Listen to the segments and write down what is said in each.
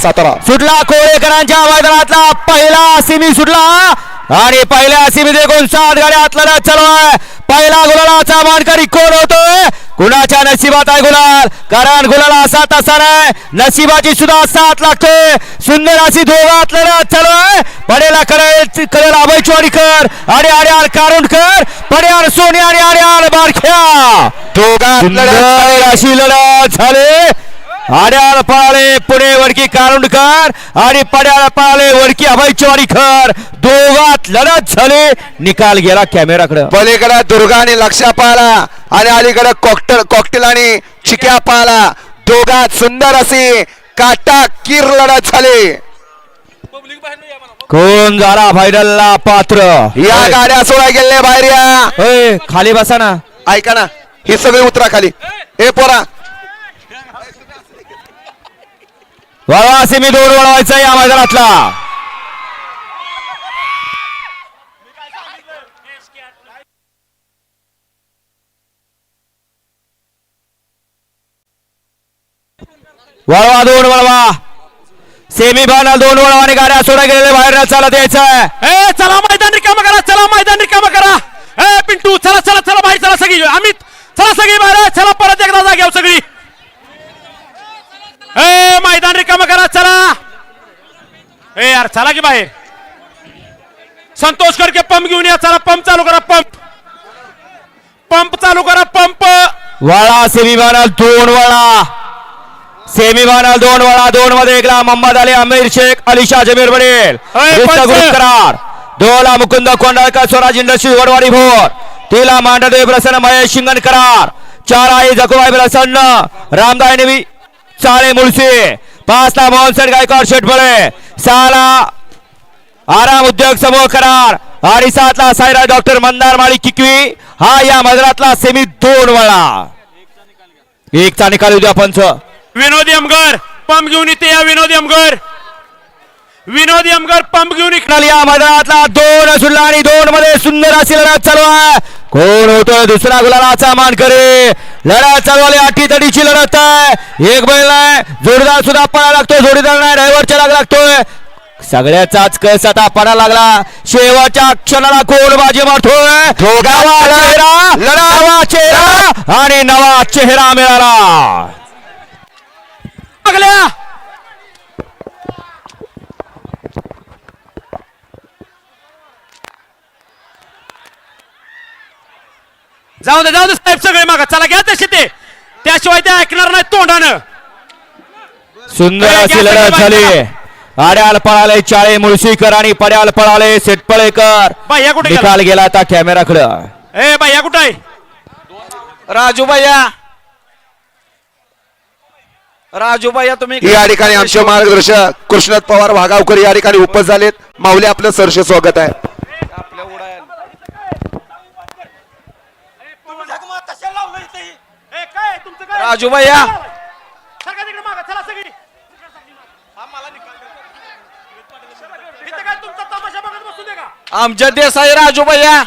सातारा. सुटला कोळेकरांच्या मैदानातला पहिला सिमी सुटला. आणि पहिल्या सिमी देखून सात गाड्या आतला चालू आहे पहिला गुलालाचा मानकरी कोण होतोय? कुणाच्या नशिबात आहे गुलाल? कारण गुलाला असा तसा नाही नशिबाची सुद्धा साथ लागते. सुंदर अशी दोघात लढत चालू आहे पडेला करेल करेल अभय चोरीकर. आणि आर्याल कारुंडकर पड्याल सोनी आणि आर्याल बारख्या. दोघात लढत सुंदर अशी लढत झाली. आड्याळ पळाले पुणे वडकी कारुंडकर आणि पड्याळ पळाले वडकी अभय चवारीकर दोघात लढत झाली. निकाल गेला कॅमेराकडे. पलीकडे दुर्गा आणि लक्षा पाहला आणि अलीकडे कॉकटेल कॉकटेल आणि चिक्या पाहला. दोघात सुंदर अशी काटा किर लढत झाली. कोण झाला फायनलला पात्र? या गाड्या सोडा गेले बाहेर या. खाली बसा ना. ऐका ना ही सगळी उतरा खाली. हे पोरा. वळवा सेमी दोन वळवायचा या मैदानातला. वळवा दोन वळवा. सेमी फायनल दोन वळवाने गाड्या सोडा गेलेले बाहेर चला द्यायचं ए चला मैदान रिकामा करा चला मैदान रिकामा करा. ए पिंटू चला चला चला बाहेर चला सगळी. अमित चला सगळी बाहेर. चला परत एकदा जाग्यावर सगळी. ए मैदान रिकामा करा चला. ए यार चला की बाहेर. संतोष करके पंप घेऊन या चला पंप चालू करा पंप पंप चालू करा पंप वळा सेमी फायनल दोन वळा. सेमी फायनल दोन वळा दोन मध्ये एकला मोहम्मद अली आमिर शेख अलिशा जमीर. ग्रुप करार. दोला मुकुंद कोंडाळकर स्वराज इंडस्ट्री वडवाडी भोर. तिला मांडदेव प्रसन्न महेश शिंगण करार चार आई जकुबाई प्रसन्न. रामदाय नेवी चाळे मुळशी. पाचला गायकवाड शेटफळे सहाला आराम उद्योग समूह करार. आणि सातला साईराज डॉक्टर मंदार माळी किकवी. हा या मजरातला सेमी दोन वळा. एकचा निकाल उद्या पंच विनोदी अमगर पंप घेऊन इथे या विनोदी अमगर विनोदी अमगर पंप घेऊन निकाल या मैदानातला दोन सुटला आणि दोन मध्ये सुंदर अशी लढत चालू आहे. कोण होतोय दुसरा गुलालाचा मान करे? लढत चालू आली अटी तडीची लढत आहे. एक बैल आहे जोडीदार सुद्धा पळा लागतोय जोडीदार नाही ड्रायव्हरच्या लाग लागतोय. सगळ्याचाच कस आता पडा लागला. शेवटच्या क्षणाला कोण बाजी मारतोय? चेहरा नवा चेहरा आणि नवा चेहरा मिळाला. जाऊ दे जाऊ दे साहेब सगळे मागा. चला घ्या तसे ते. त्याशिवाय ते ऐकणार नाही तोंडानं. सुंदर अशी लढत झाली. आड्याल पळाले चाळे मुळशीकर आणि पड्याल पळाले शेटपळेकर बाह्या कुठे गेला? निकाल गेला? आता कॅमेराकडं. ए बाई या कुठं आहे? राजू भैया. राजू भैया तुम्ही या ठिकाणी आमचे मार्गदर्शक कृष्णत पवार वाघावकर या ठिकाणी उपस्थित झालेत. माऊली आपलं सरस स्वागत आहे आपल्या उडायला ए, काय तुमचं काय राजू भैया सरका तिकडे मागा चला सगळी इथं काय तुमचा तमाशा बघत बसू दे का आमच्या देसाई राजू भैया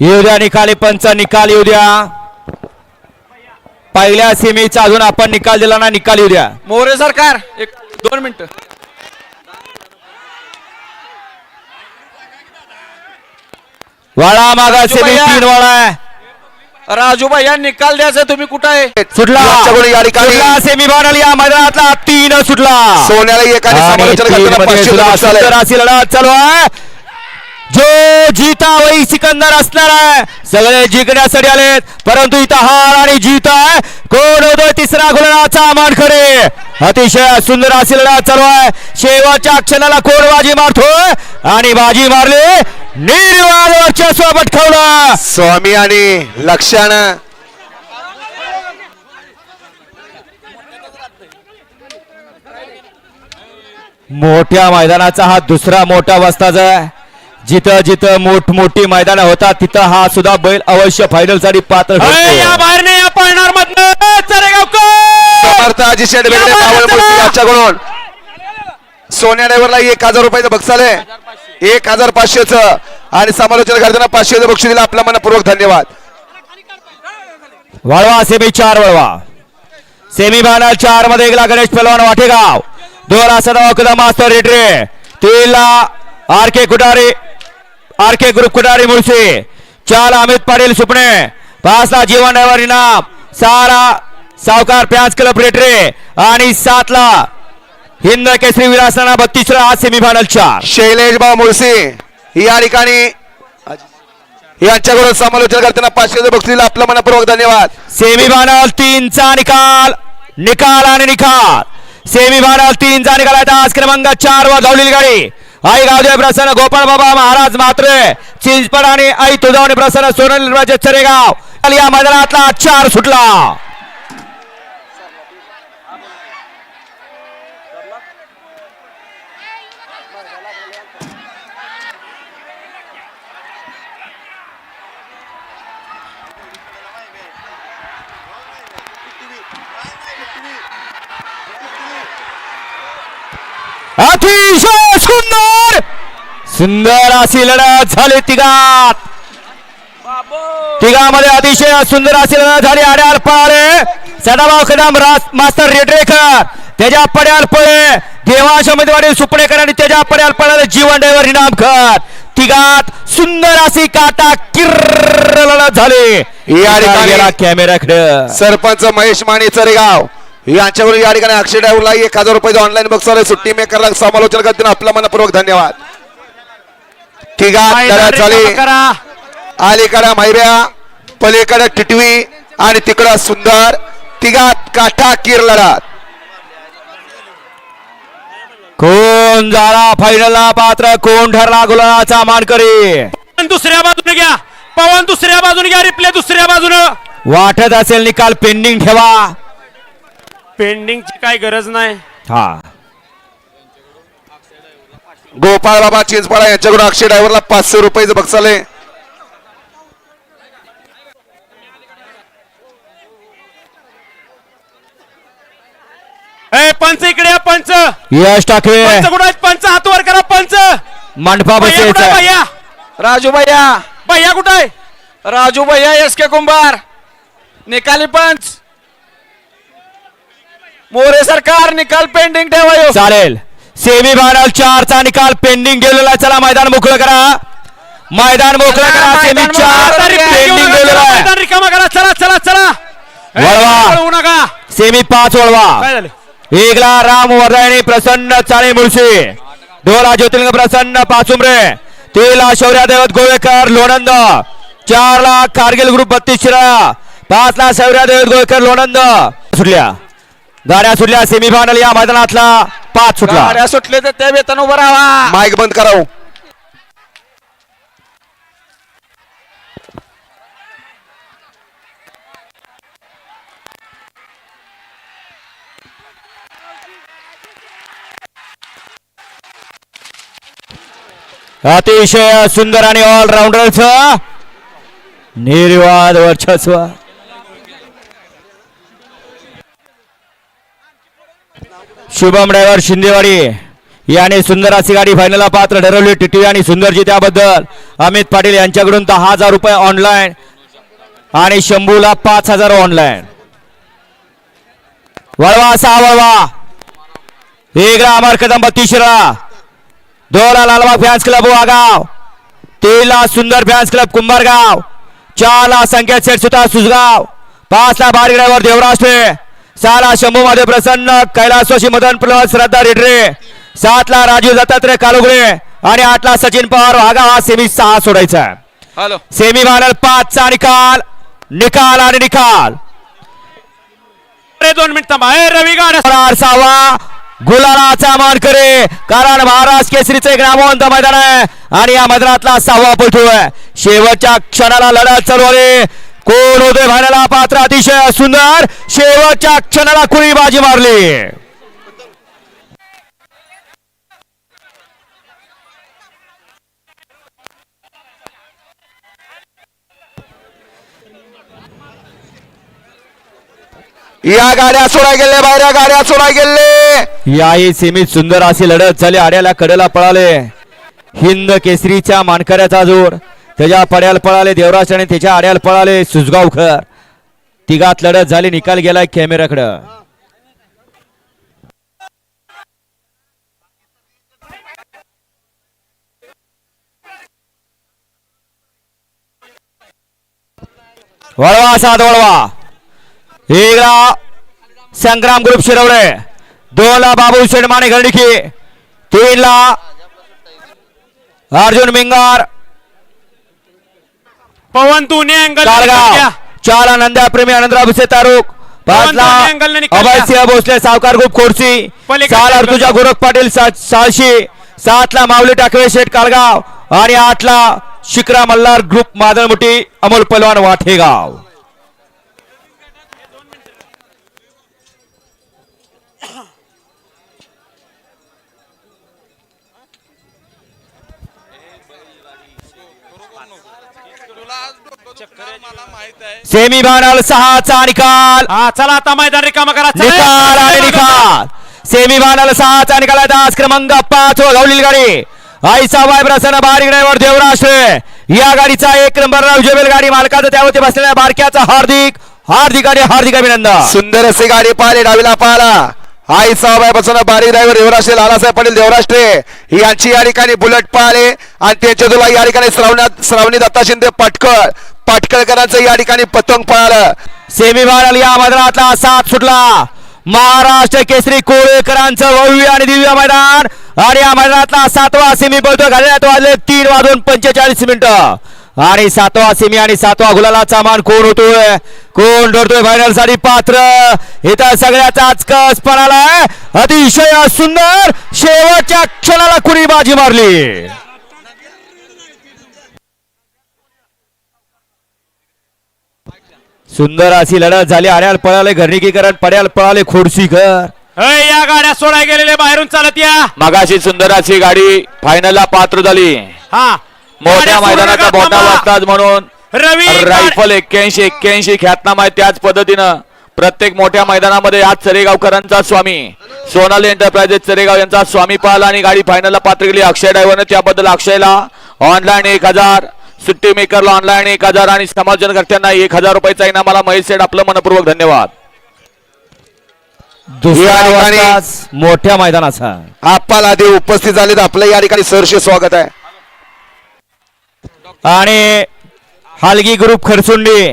येऊ द्या निकाली पंच निकाल येऊ द्या. पहिल्या सेमीचा अजून आपण निकाल दिला ना निकाल येऊ द्या. मोरे सरकार एक दोन मिनिट. वाळा मागा. तीन वाळा आहे. राजू भैया निकाल द्यायचा तुम्ही कुठं आहे? सुटला. या ठिकाणी सुटला सेमी फायनल या मैदानातला तीन सुटला. सोन्याला एकाने आणि समालोचन तीन करताना मध्ये पाचशे सुद्धा रुपये झाले. सुंदर अशी लढत चालू आहे. जो जीता वही सिकंदर असणार आहे. सगळे जिंकण्यासाठी आलेत. परंतु इथं हार आणि जीत आहे. कोण होतोय तिसरा गोलंदाचा मान खरे अतिशय सुंदर लढत चालू आहे. शेवटच्या क्षणाला कोण बाजी मारतोय आणि बाजी मारली. निर्वाद वर्चस्व पटकावलं. स्वामी आणि लक्षानं मोठ्या मैदानाचा हा दुसरा मोठा वस्ताज आहे. जिथं जिथं मोठमोठी मैदान होतात तिथं हा सुद्धा बैल अवश्य फायनलसाठी पात्र या. बाहेर नाही या पळणार मधनं पावळ बाजूला. मुळशी याच्याकडून सोन्या ड्रायव्हरला एक हजार रुपयाचं बक्षाल आहे. एक हजार पाचशेच. आणि समालोचन करताना पाचशेचं बक्षीस दिलं. आपल्या मनपूर्वक धन्यवाद. वळवा सेमी चार वळवा. सेमी फायनल चारमध्ये एकला गणेश पहलवान वाटेगाव. दोन असं कदम मास्तर Retare तीनला R K Kutare R K group Kutari Mulshi. चार अमित पाटील सुपणे. पाचला जीवन ड्रायव्हर इनाम. सहाला सावकार प्याज क्लब रेटरे आणि सातला हिंद केसरी विरासना बत्तीसला आज सेमी फायनल चार. शैलेश भाऊ मुळशी या ठिकाणी यांच्याकडून समालोचन करताना पाचशे बक्षीला आपला मनपूर्वक धन्यवाद. सेमी फायनल तीनचा निकाल निकाल आणि निकाल सेमी फायनल तीनचा निकाल आहे. आज क्रमांक चार वर धावलेली गाडी. आई गावदेव प्रसन्न गोपाळ बाबा महाराज मात्रे चिंचपड आणि आई तुझावणी प्रसन्न सोनल राजे चरेगाव. या मैदानातला चार सुटला. अतिशय सुंदर! सुंदर अशी लढत झाली तिघात. तिघामध्ये अतिशय सुंदर अशी लढत झाली. आड्याल पळाले सदाभाऊ कदम मास्तर रेटरेकर त्याच्या पड्याल पळे देवाश उमेदवारी सुपणेकर आणि त्याच्या पड्याल पळाले जीवन ड्रायव्हर इनामकर तिघात सुंदर अशी काटा किर्र लढत झाली. या ठिकाणी- सरपंच महेश माने चरेगाव यांच्याकडून या ठिकाणी अक्षय ड्रायव्हरला एक हजार रुपये ऑनलाईन बक्षाला सुट्टी मेकरला समालोचन करताना आपला मनपूर्वक धन्यवाद. झाली. करा. अलीकडे मैऱ्या पलीकडे टिटवी आणि तिकडं सुंदर. तिघात काटा किर लढत. कोण झाला फायनलला पात्र कोण ठरला गुलाचा मानकरी? दुसऱ्या बाजूने घ्या. पवन दुसऱ्या बाजूने घ्या. रिप्ले दुसऱ्या बाजूनं. वाटत असेल निकाल पेंडिंग ठेवा. पेंडिंगची काय गरज नाही. हा. गोपाळ बाबा चिंचपाडा यांच्याकडून अक्षय ड्रायव्हरला पाचशे रुपये बक्षाले ए पंच इकडे या, पंच. यश टाकवे. पंच कुठं आहेत? पंच हात वर करा पंच. मंडपा भैया कुठं आहे, बसायचा भैया? राजू भैया. भैया कुठं आहे? राजू भैया एस के कुंभार. निकाली पंच. मोरे सरकार निकाल पेंडिंग ठेवायो चालेल. सेमी फायनल चारचा निकाल पेंडिंग गेलेला आहे. चला मैदान मोकळं करा. मैदान मोकळं करा. सेमी चार. पेंडिंग गेलेला आहे. मैदान रिकामा करा. चला चला चला. वळवा. वळवू नका. सेमी पाच वळवा. एकला राम वर्धायणी प्रसन्न चाळे मुळशी. दोला ज्योतिर्लिंग प्रसन्न पाचुंबरे. तीनला शौर्या देवत गोवेकर लोणंद. चारला कारगिल ग्रुप बत्तीस शिरा पाचला शौर्या देवत गोवेकर लोणंद. सुटल्या. गाड्या सुटल्या सेमी फायनल या मैदानातला. पाच सुटला. गाड्या सुटले तर त्या वेतन उभं राहा माईक बंद करावं. अतिशय सुंदर आणि ऑलराऊंडरच निर्वाद वर्चस्व. शुभम ड्रायव्हर शिंदेवाडी याने सुंदर अशी गाडी फायनलला पात्र ठरवली. टी आणि सुंदरजी त्याबद्दल अमित पाटील यांच्याकडून दहा हजार रुपये ऑनलाईन आणि शंभूला पाच हजार ऑनलाईन वळवा सहा वळवा. एक अमर कदम बत्तीसरा दोला लालबाग फॅन्स क्लब वागाव तीनला सुंदर फॅन्स क्लब कुंभारगाव. चारला संकेत सेठ सुता सुजगाव. पाचला बारीक ड्रायव्हर देवराष्ट्रे सहाला शंभू मध्ये प्रसन्न कैलासवाशी मदन प्लस श्रद्धा रेड्रे सातला राजू दत्तात्रय कालुगळे आणि आठला सचिन पवार. वागाव हा सेमी सहा सोडायचा हॅलो. सेमी फायनल पाचचा निकाल निकाल आणि निकाल. अरे दोन मिनिट ए रवी गाड्या होणार सावा गुलालाचा मान करे कारण महाराष्ट्र केसरीचं एक नामवंत मैदान आहे. आणि या मैदानातला सहावा पलटू आहे. शेवटच्या क्षणाला लढत चालू आहे. कोण होते भाण्याला? पात्र अतिशय सुंदर. शेवटच्या क्षणाला कुणी बाजी मारली? या गाड्या सोडाय गेले बाहेर या गाड्या सोडाय गेले. याही सीमित सुंदर अशी लढत झाली. आड्याला कडेला पळाले. हिंद केसरीच्या मानकऱ्याचा जोर. त्याच्या पड्याला पळाले देवराज आणि त्याच्या आड्याला पळाले सुजगावकर तिघात लढत झाली निकाल गेलाय कॅमेराकडं वळवा सात वळवा. एकला संग्राम ग्रुप शिरवले दोनला बाबू शेडमाने घरडिकी तीन अर्जुन मिंगार. पवन तू ने अँगल कारगाव चार ला नंद्या प्रेमी आनंदराव भुसे तारुक भोसले सावकार ग्रुप ला अँगल. ऋतुजा गोरख पाटील सा- साळशी सात ला माऊली टाकवे शेठ काळगाव आणि आठ ला Shikra Malhar group Madalmuthi Amol Palwan Vathegaon. Semi final सहाचा निकाल. हा चला आता मैदान रिकामा करा. चला. निकाल आणि निकाल. सेमी फायनल सहाचा निकाल आहे. दास क्रमांक पाच व गावलेली गाडी. आईचा वायब्रसन बारीक ड्रायव्हर देवराष्ट्र या गाडीचा एक नंबर जेवेल गाडी. मालकाचं त्यावरती बसलेल्या बारक्याचा हार्दिक हार्दिक आणि हार्दिक अभिनंदन. सुंदर अशी गाडी पाहिली डावीला पाहिला आई साहेबापासून बारी ड्रायव्हर देवराष्ट्रे लालासाहेब पाटील देवराष्ट्रे यांची या ठिकाणी बुलेट पाहिले आणि त्यांच्या तुला या ठिकाणी श्रावणात श्रावणी दत्ता शिंदे पटकळ. पाटकळकरांचं या ठिकाणी पतंग पळालं. सेमी फायनल या मैदानातला साथ सुटला महाराष्ट्र केसरी कोळेकरांचं भव्य आणि दिव्य मैदान. आणि या मैदानातला सातवा सेमी बोलतो घालण्यात वाजले तीन वाजून पंचेचाळीस मिनिटं. आणि सातवा सेमी आणि सातवा गुलालाचा मान कोण होतोय? कोण ठरतोय फायनलसाठी पात्र? इथं सगळ्याचा कस पणाला अतिशय सुंदर शेवटच्या क्षणाला कुणी बाजी मारली? सुंदर अशी लढत झाली. आड्याल पळाले घरणीकीकरण पड्याल पळाले खोडसीकर ए, या गाड्या सोडाय गेलेले बाहेरून चालत या. मगाशी सुंदर अशी गाडी फायनलला पात्र झाली. हा. मोठ्या गाड्या सोडू मैदानाचा नका, मोठा थांबा. वस्ताद म्हणून रवी रायफल एक्क्याऐंशी एक्क्याऐंशी ख्यातनाम आहे त्याच पद्धतीनं. प्रत्येक मोठ्या मैदानामध्ये आज चरेगावकरांचा स्वामी. सोनाली एंटरप्राइजेस चरेगाव यांचा स्वामी पाहिला आणि गाडी फायनलला पात्र केली. अक्षय ड्रायव्हरने त्याबद्दल अक्षयला ऑनलाईन एक हजार. सुट्टी मेकरला ऑनलाईन एक हजार आणि समाजजनकर्त्यांना एक हजार रुपयाचा इनामाला महेश सेठ आपलं मनपूर्वक धन्यवाद. या ठिकाणी- मोठ्या मैदानाचा आप्पाला देव उपस्थित झालेत. आपलं या ठिकाणी सरसे स्वागत आहे. आणि हालगी ग्रुप खरसुंडी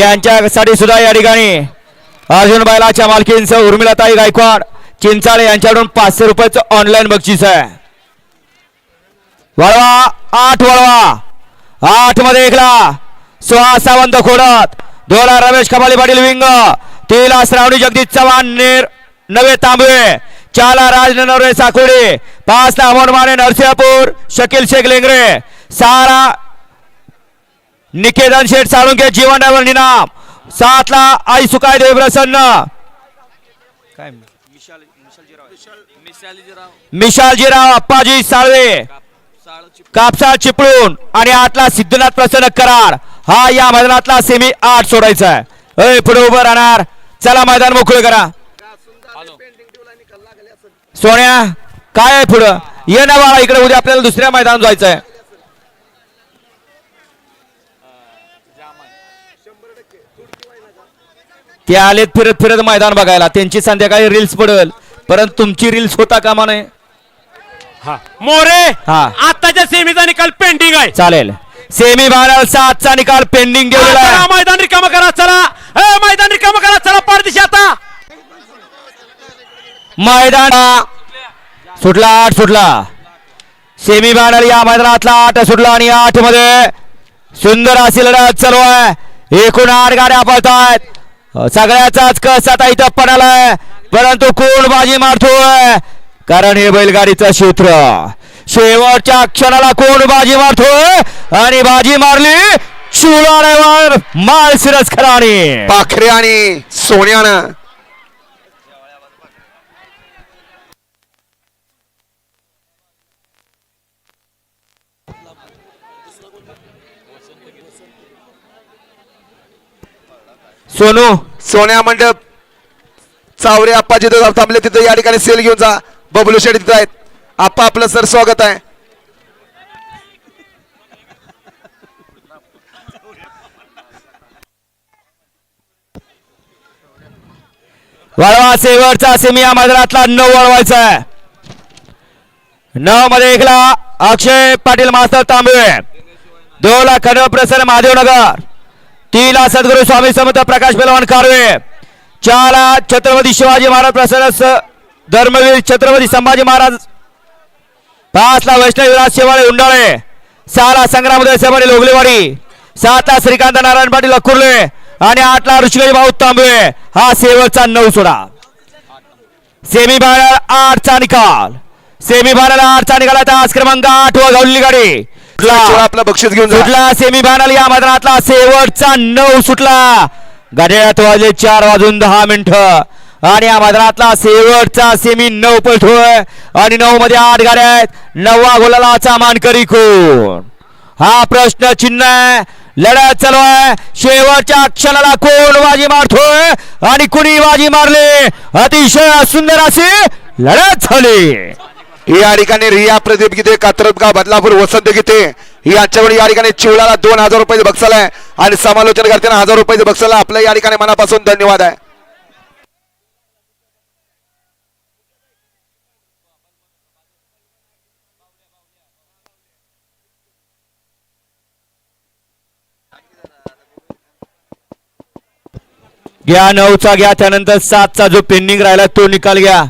यांच्यासाठी सुद्धा या ठिकाणी अर्जुन बैलाच्या मालकींसह उर्मिलाताई गायकवाड चिंचाळे यांच्याकडून पाचशे रुपयाचं ऑनलाईन बक्षीस आहे. वळवा आठ वळवा. आठमध्ये एकला. सुहास सावंत खोडत. दोला रमेश खबाली पाटील विंग. तीला श्रावणी जगदीश चव्हाण नेर नवे तांबवे. चाला राज नरवे साकोडे. पाच ला अमोल माने नरसिंहपूर. शकील शेख लेंगरे. सहारा निकेतन शेठ साळुंके जीवन ड्रायव्हर निनाम. सात ला आई सुकाय देव प्रसन्न. मिशालजीराव अप्पाजी साळवे. कापसा चिपळून आणि आठला सिद्धनाथ प्रसन्न करार. हा या मैदानातला सेमी आठ सोडायचा आहे. अय पुढे उभं राहणार. चला मैदान मोकळे करा. सोन्या काय आहे पुढं? ये ना बाळा इकडे उद्या आपल्याला दुसऱ्या मैदानात जायचं आहे. ते आलेत फिरत फिरत मैदान बघायला. त्यांची संध्याकाळी रील्स पडल. परंतु तुमची रील्स होता कामा नये. हा. मोरे हा. आताच्या सेमीचा निकाल पेंडिंग आहे. चालेल. सेमी फायनल सातचा निकाल पेंडिंग गेलेला चला, आहे मैदान रिकामा करा चला. ए, मैदान रिकामा करा चला पारदिशी आता. मैदान सुटला आठ सुटला. सेमी फायनल या मैदानातला आठ सुटला आणि आठमध्ये सुंदर अशी लढत चालू आहे. एकूण आठ गाड्या पळतायत. सगळ्याचाच कस आता इथं पडालाय. परंतु कोण बाजी मारतोय? कारण हे बैलगाडीचं क्षेत्र शेवटच्या क्षणाला कोण बाजी मारतोय? आणि बाजी मारली चुला ड्रायव्हर माळ सिरस खराणी. पाखरे आणि सोन्यानं. सोनू. सोन्या मंडप. चावरे आप्पा जिथं थांबले तिथं या ठिकाणी सेल घेऊन जा. बबलू शेठ तिथं आहेत. आप्पा आपलं सर स्वागत आहे. वळवा शेवटचा सेमी या मैदानातला नऊ वळवायचा आहे. नऊ मध्ये एकला अक्षय पाटील मास्तर तांबे. दोन ला खंड प्रसन्न महादेवनगर तीन ला सद्गुरू स्वामी समर्थ प्रकाश पेलवान कारवे. चार ला छत्रपती शिवाजी महाराज प्रसन्न धर्मवीर छत्रपती संभाजी महाराज. पाच ला वैष्णव विराज शेवाळे उंडाळे. सहा ला संग्रामोदय सेवाडी लोगलेवाडी सात ला श्रीकांत नारायण पाटील अकुर्ले आणि आठ ला ऋषिकेश भाऊ तांबे हा सेवरचा नऊ सोडा. सेमी फायनल आठचा निकाल. सेमी फायनल आठचा निकाल आता आज क्रमांक आठ व गौली गाडी. आपलं बक्षीस घेऊन सुटला सेमी फायनल या मैदानातला शेवटचा नऊ सुटला. घड्याळात वाजले चार वाजून दहा मिनिटं. आणि या मैदानातला शेवटचा सेमी नऊ पलटोय आणि नऊ मध्ये आठ गाड्या आहेत. नववा गोलाचा मानकरी कोण? हा प्रश्न चिन्ह आहे. लढत चालू आहे. शेवटच्या क्षणाला कोण बाजी मारतोय? आणि कुणी बाजी मारले? अतिशय सुंदर अशी लढत झाली. या ठिकाणी रिया प्रदीप गीते कात्रपगाव बदलापूर वसंत गीते. यांच्या या ठिकाणी चिवळाला दोन हजार रुपये बक्षाल आहे. आणि समालोचन करताना हजार रुपये बक्षाल आपल्या या ठिकाणी मनापासून धन्यवाद आहे. घ्या नऊचा घ्या त्यानंतर सातचा जो पेंडिंग राहिला तो निकाल घ्या.